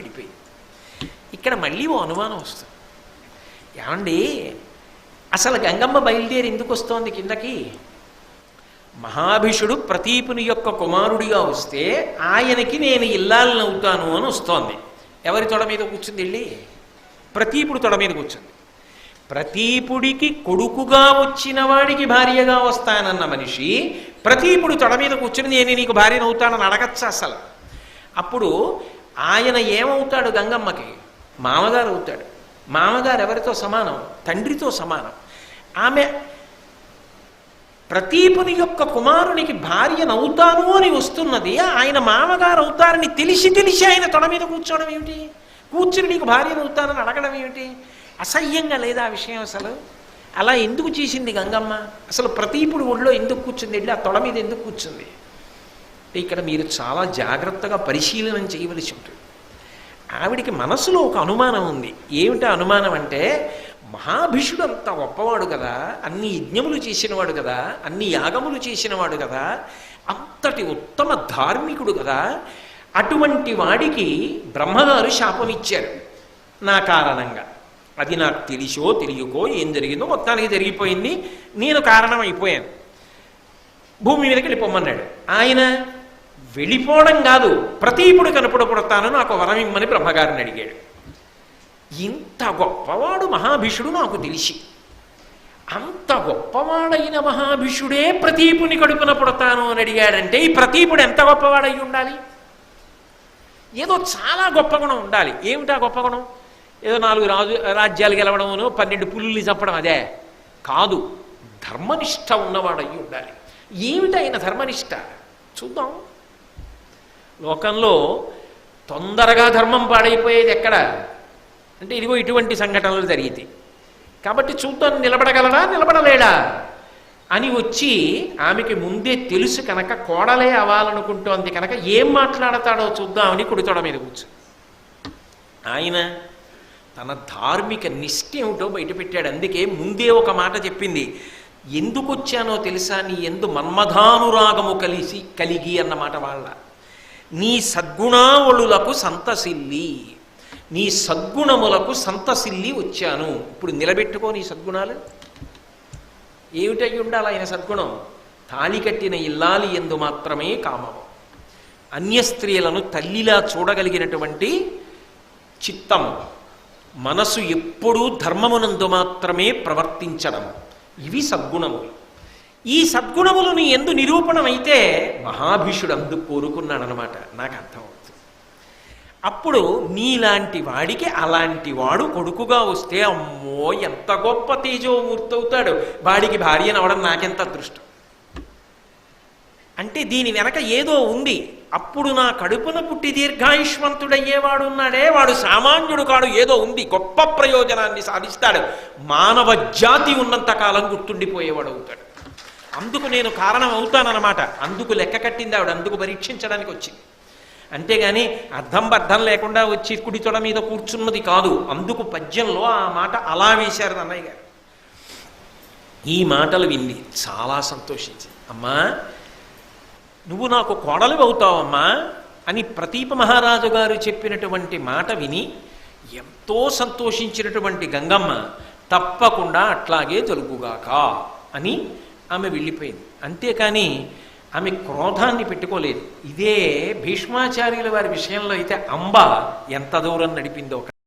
విడిపోయింది. ఇక్కడ మళ్ళీ ఓ అనుమానం వస్తుంది. ఏమండి? అసలు గంగమ్మ బయలుదేరి ఎందుకు వస్తోంది కిందకి? మహాభిషుడు ప్రతీపుని యొక్క కుమారుడిగా వస్తే ఆయనకి నేను ఇల్లాలని అవుతాను అని వస్తోంది. ఎవరి తొడ మీద కూర్చుంది వెళ్ళి? ప్రతీపుడు తొడ మీద కూర్చుంది. ప్రతీపుడికి కొడుకుగా వచ్చిన వాడికి భార్యగా వస్తానన్న మనిషి ప్రతీపుడు తొడ మీద కూర్చుని నేను నీకు భార్యను అవుతానని అడగచ్చ అసలు? అప్పుడు ఆయన ఏమవుతాడు గంగమ్మకి? మామగారు అవుతాడు. మామగారు ఎవరితో సమానం? తండ్రితో సమానం. ఆమె ప్రతీపుని యొక్క కుమారునికి భార్యనవుతాను అని వస్తున్నది. ఆయన మామగారు అవుతారని తెలిసి తెలిసి ఆయన తొడ మీద కూర్చోవడం ఏమిటి? కూర్చుని నీకు భార్యను అవుతానని అడగడం ఏమిటి? అసహ్యంగా లేదా ఆ విషయం అసలు? అలా ఎందుకు చేసింది గంగమ్మ? అసలు ప్రతీపుడు ఒళ్ళో ఎందుకు కూర్చుంది? వెళ్ళి ఆ తొడ మీద ఎందుకు కూర్చుంది? అంటే ఇక్కడ మీరు చాలా జాగ్రత్తగా పరిశీలన చేయవలసి ఉంటుంది. ఆవిడికి మనసులో ఒక అనుమానం ఉంది. ఏమిటా అనుమానం అంటే మహాభిషుడు అంత గొప్పవాడు కదా అన్ని యజ్ఞములు చేసినవాడు కదా అన్ని యాగములు చేసినవాడు కదా అంతటి ఉత్తమ ధార్మికుడు కదా అటువంటి వాడికి బ్రహ్మగారు శాపం ఇచ్చారు నా కారణంగా. అది నాకు తెలిసో తెలియకో ఏం జరిగిందో మొత్తానికి జరిగిపోయింది. నేను కారణం అయిపోయాను భూమి మీదకి వెళ్ళిపోమన్నాడు ఆయన వెళ్ళిపోవడం కాదు ప్రతీపుడు కనపడపడతాను నాకు వరం ఇమ్మని బ్రహ్మగారిని అడిగాడు. ఇంత గొప్పవాడు మహాభిషుడు నాకు తెలిసి. అంత గొప్పవాడైన మహాభిషుడే ప్రతీపుని కడుపున పుడతాను అని అడిగాడంటే ఈ ప్రతీపుడు ఎంత గొప్పవాడై ఉండాలి? ఏదో చాలా గొప్ప గుణం ఉండాలి. ఏమిటా గొప్ప గుణం? ఏదో నాలుగు రాజు రాజ్యాలు గెలవడమును పన్నెండు పుల్లుల్ని చంపడం అదే. కాదు ధర్మనిష్ట ఉన్నవాడు ఉండాలి. ఏమిటైన ధర్మనిష్ట? చూద్దాం. లోకంలో తొందరగా ధర్మం పాడైపోయేది ఎక్కడ? అంటే ఇదిగో ఇటువంటి సంఘటనలు జరిగితే. కాబట్టి చూద్దాం నిలబడగలడా నిలబడలేడా? అని వచ్చి ఆమెకి ముందే తెలుసు కనుక కోడలే అవ్వాలనుకుంటోంది కనుక ఏం మాట్లాడతాడో చూద్దామని కుడితోడ మీద కూర్చు. ఆయన తన ధార్మిక నిష్ఠ ఏమిటో బయటపెట్టాడు అందుకే ముందే ఒక మాట చెప్పింది. ఎందుకు వచ్చానో తెలుసా? నీ ఎందు మన్మధానురాగము కలిసి కలిగి అన్నమాట వాళ్ళ. నీ సద్గుణావళులకు సంతసిల్లి. నీ సద్గుణములకు సంతసిల్లి వచ్చాను. ఇప్పుడు నిలబెట్టుకో నీ సద్గుణాలు. ఏమిటై ఉండాలి ఆయన సద్గుణం? తాళి కట్టిన ఇల్లాలి ఎందు మాత్రమే కామం అన్య స్త్రీలను తల్లిలా చూడగలిగినటువంటి చిత్తం మనసు ఎప్పుడూ ధర్మమునందు మాత్రమే ప్రవర్తించడం. ఇవి సద్గుణములు. ఈ సద్గుణములను ఎందు నిరూపణమైతే మహాభీషుడు అందుకు కోరుకున్నాడనమాట నాకు అర్థమవుతుంది అప్పుడు నీలాంటి వాడికి అలాంటి వాడు కొడుకుగా వస్తే అమ్మో ఎంత గొప్ప తేజోమూర్తి అవుతాడు వాడికి భార్యనవడం నాకెంత అదృష్టం? అంటే దీని వెనక ఏదో ఉంది. అప్పుడు నా కడుపున పుట్టి దీర్ఘాయుష్మంతుడయ్యేవాడు ఉన్నాడే వాడు సామాన్యుడు కాడు ఏదో ఉంది. గొప్ప ప్రయోజనాన్ని సాధిస్తాడు. మానవ జాతి ఉన్నంత కాలం గుర్తుండిపోయేవాడు అవుతాడు అందుకు నేను కారణం అవుతానన్నమాట అందుకు లెక్క కట్టింది ఆవిడ అందుకు పరీక్షించడానికి వచ్చింది. అంతేగాని అర్థం బద్ధం లేకుండా వచ్చి కుడి తొడ మీద కూర్చున్నది కాదు. అందుకు పద్యంలో ఆ మాట అలా వేశారు అన్నయ్య గారు. ఈ మాటలు వింది చాలా సంతోషించింది. అమ్మా నువ్వు నాకు కోడలు అవుతావమ్మా అని ప్రతీప మహారాజు గారు చెప్పినటువంటి మాట విని ఎంతో సంతోషించినటువంటి గంగమ్మ తప్పకుండా అట్లాగే జరుగుగాక అని ఆమె వెళ్ళిపోయింది. అంతేకాని ఆమె క్రోధాన్ని పెట్టుకోలేదు. ఇదే భీష్మాచార్యుల వారి విషయంలో అయితే అంబ ఎంత దూరం నడిపిందో.